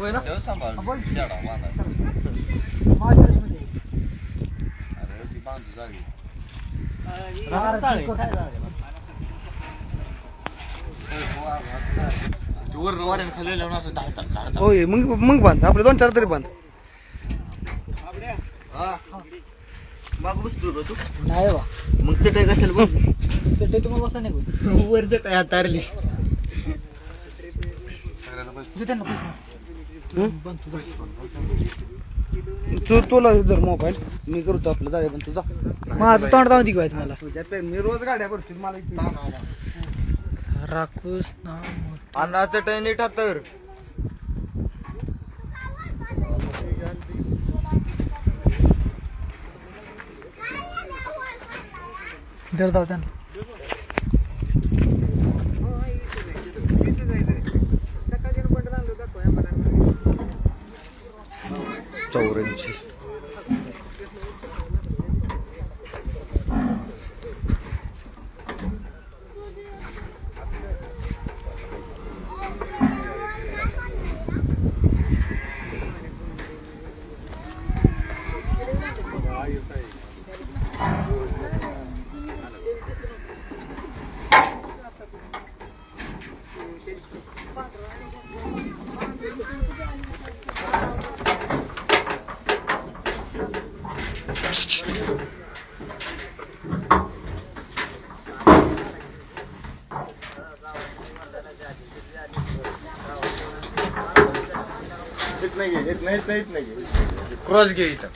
होय ना? काय होय मग मग बांध. आपले दोन चार तरी बांध. माग बसतो का तू. नाही बा. मग चटई कशाला बघ. चटई तुम्हाला बसा नाही कोण. वर चटई हातारली तू हं? तुला धर मोबाईल. मी करतो आपलं जाऊया पण तुझा माझं तोंड जाऊन दिवायचं मला. मी रोज गाड्या भरतो मला राखूस ना अण्णा चटई नीट हातर दर जाऊ त्यांना. चौऱ्याऐंशी येत नाही नाही क्रॉस घे इथं